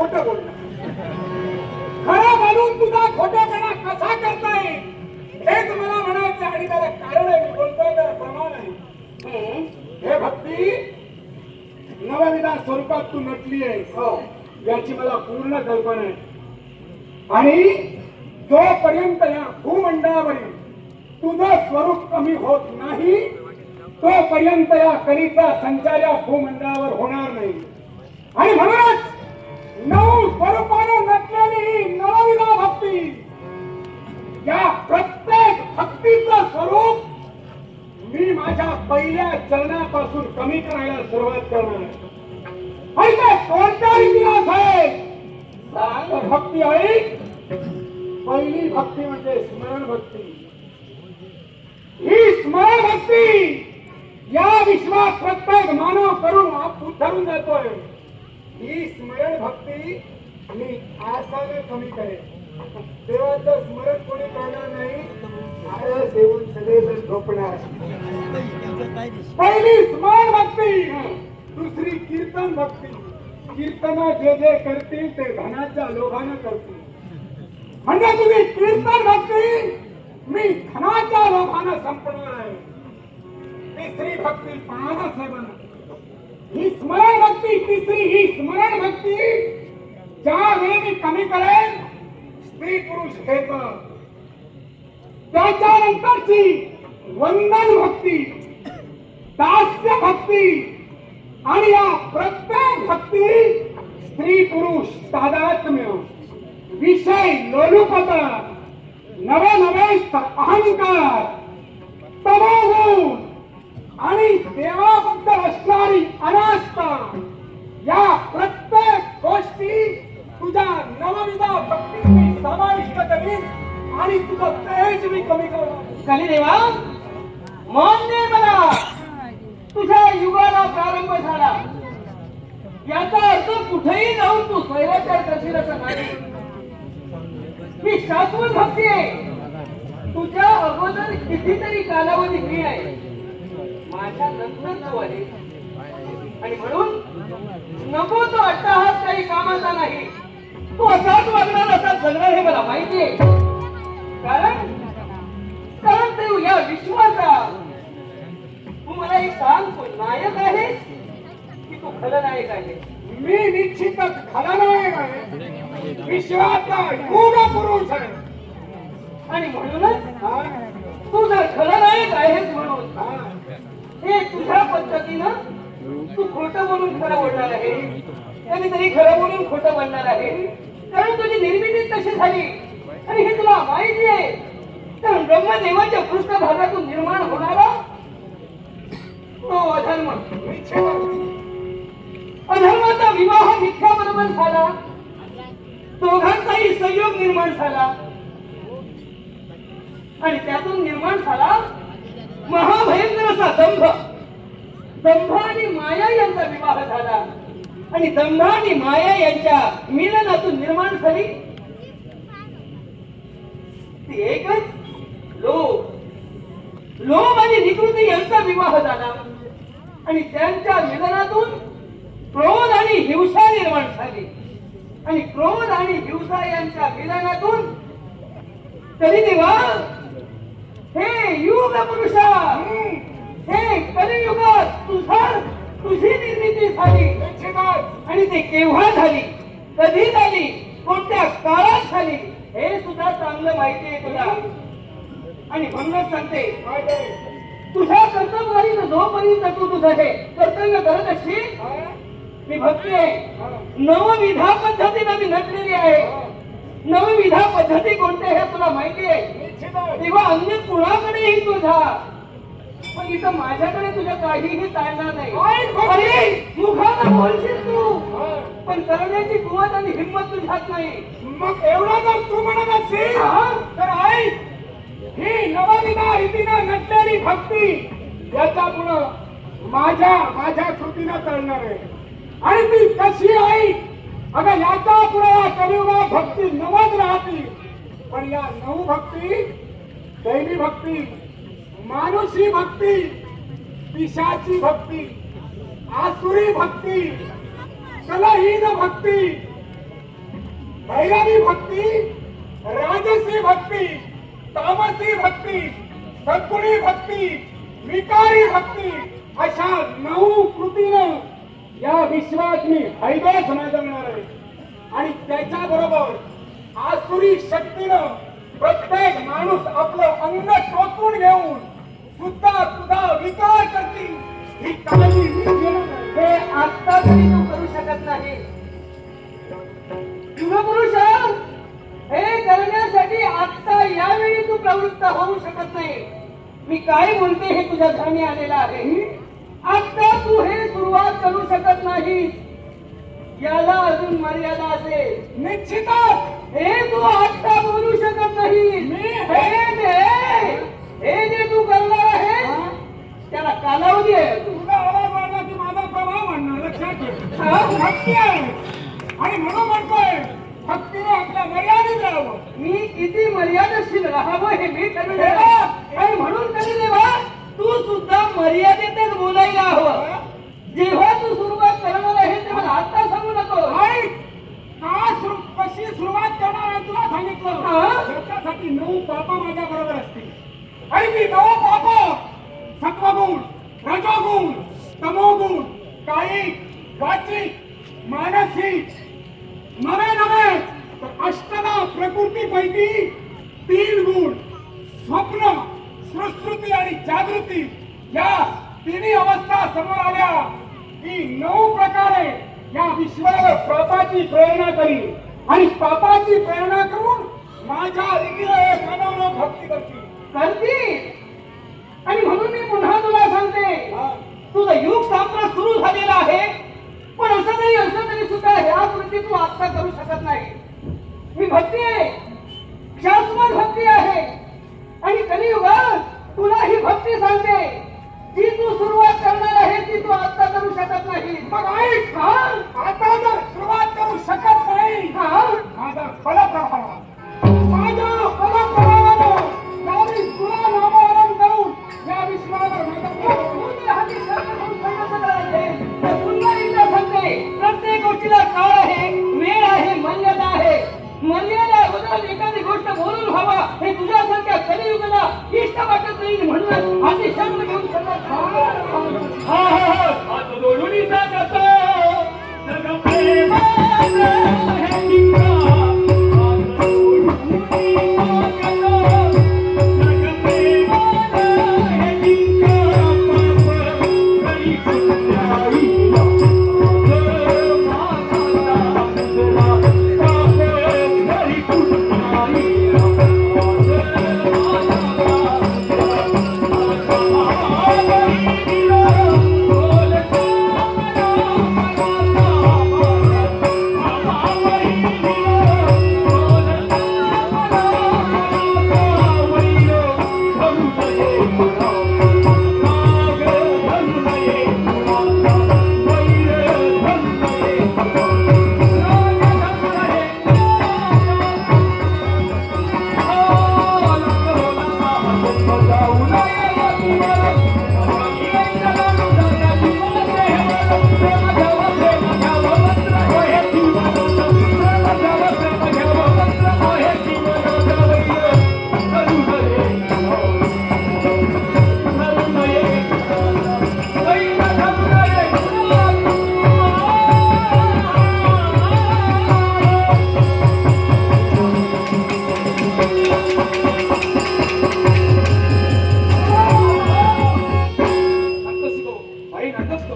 खोट बोल खरं म्हणून तुझा खोटेपणा कसा करता येईल हेच मला म्हणायचं आणि त्याला कारण आहे मी बोलतोय त्याला प्रमाण आहे. हे भक्ती नवविधा स्वरूपात तू नटली आहेस. हो. याची मला पूर्ण कल्पना आहे. आणि जोपर्यंत या भूमंडळावरील तुझं स्वरूप कमी होत नाही तोपर्यंत या करीचा संचार या भूमंडळावर होणार नाही. आणि म्हणूनच नऊ स्वरूपाने नटलेली ही नवविधा भक्ती. या प्रत्येक भक्तीचं स्वरूप मी माझ्या पहिल्या चरणापासून कमी करायला सुरुवात करणार आहे. कोणता इतिहास आहे? भक्ती आहे. पहिली भक्ती म्हणजे स्मरण भक्ती. ही स्मरण भक्ती या विश्वात प्रत्येक मानव करून धरून जातोय. ही स्मरण भक्ती मी आसाने कमी करेन. देवाचं स्मरण कोणी करणार नाही आळस येऊन सगळेजण झोपणार. पहिली स्मरण भक्ती दुसरी कीर्तन भक्ती. कीर्तना जे जे करतील ते धनाच्या लोभानं करतील. म्हणजे तुम्ही कीर्तन भक्ती मी धनाच्या लोभानं संपणार आहे. तिसरी भक्ती पाहणं सेवन तिसरी ही स्मरण भक्ती ज्या वेळी मी कमी करेन स्त्री पुरुष भेद त्याच्यानंतरची वंदन भक्ती दास्य भक्ती आणि या प्रत्येक भक्ती स्त्री पुरुष तादात्म्य विषय लोलुपता नवे नवे अहंकार तमोगुण आणि देवाबद्दल असणारी अनास्था या प्रत्येक गोष्टी तुझ्या नवविधा भक्ती मी समाविष्ट करीन आणि तुझं तेज मी कमी करणार. खाली देवा मान्य मला. तुझ्या युगाला प्रारंभ झाला. याचा अर्थ कुठेही जाऊन तू स्वैराचार करशील असं नाही. ही शाश्वत भक्ती आहे. तुझ्या अगोदर कितीतरी कालावधी मी आहे. माझ्या नंतर आली आणि म्हणून नको तो अट्टाहास काही कामाचा नाही. तू असाच वागणार असाच जगणार हे मला माहिती आहे कारण कारण देव या विश्वाचा. तू मला एक सांग तू नायक आहेस की तू खलनायक आहे? मी निश्चितच खलनायक आहे. विश्वाचा युग पुरुष आहे. आणि म्हणूनच तू जर खलनायक आहेस म्हणून हे तुझ्या पद्धतीनं तू खोटं बोलून खरं बोलणार आहे. कधीतरी खरं बोलून खोटं बोलणार आहे. कारण तुझी निर्मिती तशी झाली. आणि हे तुला माहिती आहे. तर ब्रह्मदेवाच्या पृष्ठभागातून निर्माण होणारा तो अधर्म. अधर्माचा विवाह मिथ्या बरोबर झाला. दोघांचाही संयोग निर्माण झाला. आणि त्यातून निर्माण झाला महाभयंकर असा दंभ. दंभ आणि माया यांचा विवाह झाला. आणि दंभ आणि माया यांच्या मिलनातून निर्माण झाली. ती एकच लोभ लोभ आणि निकृती यांचा विवाह झाला. आणि त्यांच्या मिलनातून क्रोध आणि हिंसा निर्माण झाली. आणि क्रोध आणि हिंसा यांच्या मिलनातून तरी देवा हे युग पुरुषा. हे कलियुगात तुझा तुझी निर्मिती झाली आणि ते केव्हा झाली? कधी झाली? कोणत्या काळात झाली? हे सुद्धा चांगलं माहिती आहे तुला. आणि म्हणूनच सांगते तुझ्या कर्तव्यवारीनं जोपर्यंत तू तुझं हे कर्तव्य करत असशील मी भक्ती आहे. नवविधा पद्धतीनं मी नटलेली आहे. नवविधा पद्धती कोणत्या हे तुला माहिती आहे. निश्चितच. तेव्हा अन्य कुणाकडेही तुझा पण इथं माझ्याकडे तुझ्या काहीही चालणार नाही. मुखानं बोलशील तू. पण करण्याची कुवत आणि हिंमत तुझ्यात नाही. मग एवढा जर तू म्हणत असेल? तर ऐक ही नवविधा रीतीनं नटलेली भक्ती याच्या पुढं माझ्या माझ्या कृतीनं चालणार आहे. आणि ती कशी आहे अगं याच्यापुढे या कलियुगात भक्ती नवच राहतील. पण या नऊ भक्ती दैवी भक्ती मानुषी भक्ती पिशाची भक्ती आसुरी भक्ती कलहीन भक्ती भैरवी भक्ती राजसी भक्ती तामसी भक्ती सद्गुणी भक्ती विकारी भक्ती अशा नऊ कृतीनं या विश्वात मी हैदर समजवणार आहे. आणि त्याच्या बरोबर आसुरी शक्तीनं प्रत्येक माणूस आपलं अंग टोचून घेऊन सुद्धा तुझा विकार करतील. ही काळजी. हे आता तरी तू करू शकत नाही. युगपुरुष हे करण्यासाठी आता यावेळी तू प्रवृत्त होऊ शकत नाही. मी काय बोलते हे तुझ्या ध्यानी आलेलं आहे? आता तू हे सुरुवात करू शकत नाही याला अजून मर्यादा असेल. निश्चितच! हे तू आता बोलू शकत नाही मी हे जे हे जे तू करणार त्याला कालावधी आहे तू. तुला आवाज वाढला की माझा प्रभाव वाढणार लक्षात ठेव. हा? आहे. आणि म्हणून म्हणतोय भक्तीने आपल्या मर्यादित राहावं. मी किती मर्यादेशील राहावं हे मी! आहे. आणि म्हणून कधी देवा तू सुद्धा मर्यादेतच बोलायला हवं. जेव्हा तू सुरुवात करणार आहे तेव्हा आता सांगू नको. का कशी सुरुवात करणार आहे तुला सांगितलं? त्याच्यासाठी नऊ पापा माझ्या बरोबर असतील. आणि मी नऊ पाप सत्वगुण रजोगुण तमोगुण कायिक वाचिक मानसिक. नवे नवे तर अष्टदा प्रकृतीपैकी तीन गुण स्वप्न सुश्रुती आणि जागृती या तिन्ही अवस्था समोर आल्या. की नऊ प्रकारे या विश्वावर पापाची प्रेरणा करी. आणि पापाची प्रेरणा करून माझ्या रीतीने भक्ती करतील. करतील. आणि म्हणून